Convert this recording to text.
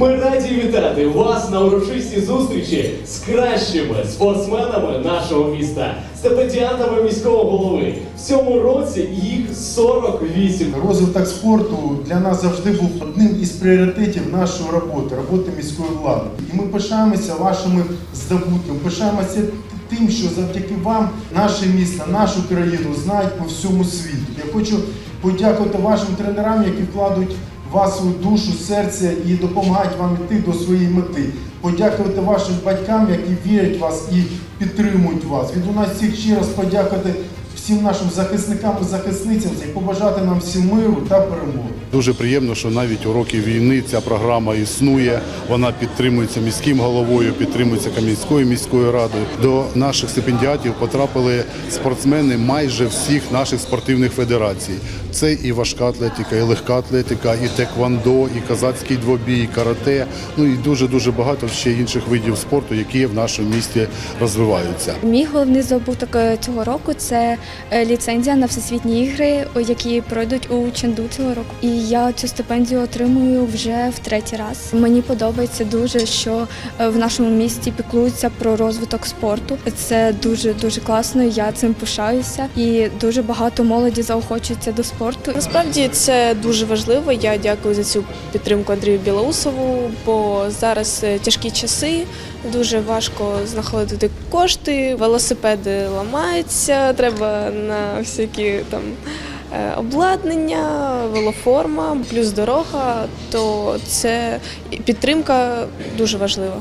Ми раді вітати вас на урочистій зустрічі з кращими спортсменами нашого міста, стипендіатами міського голови. В цьому році їх 48. Розвиток спорту для нас завжди був одним із пріоритетів нашої роботи, роботи міської влади. І ми пишаємося вашими здобутками, пишаємося тим, що завдяки вам наше місто, нашу країну знають по всьому світу. Я хочу подякувати вашим тренерам, які вкладуть вас свою душу, серце і допомагають вам йти до своєї мети. Подякувати вашим батькам, які вірять в вас і підтримують вас. Від у нас всіх ще раз подякувати всім нашим захисникам і захисницям і побажати нам всім миру та перемоги. Дуже приємно, що навіть у роки війни ця програма існує. Вона підтримується міським головою, підтримується Кам'янською міською радою. До наших стипендіатів потрапили спортсмени майже всіх наших спортивних федерацій. Це і важка атлетика, і легка атлетика, і теквандо, і казацький двобій, і карате. Ну і дуже дуже багато ще інших видів спорту, які в нашому місті розвиваються. Мій головний здобуток е, цього року це е, ліцензія на всесвітні ігри, які пройдуть у Ченду цього року. І я цю стипендію отримую вже в третій раз. Мені подобається дуже, що е, в нашому місті піклуються про розвиток спорту. Це дуже дуже класно. Я цим пишаюся, і дуже багато молоді заохочується до спорту. Насправді це дуже важливо. Я дякую за цю підтримку Андрію Білоусову, бо зараз е, тяжкі часи, дуже важко знаходити кошти, велосипеди ламаються, треба на всякі там. е, Обладнання, велоформа, плюс дорога, то це підтримка дуже важлива.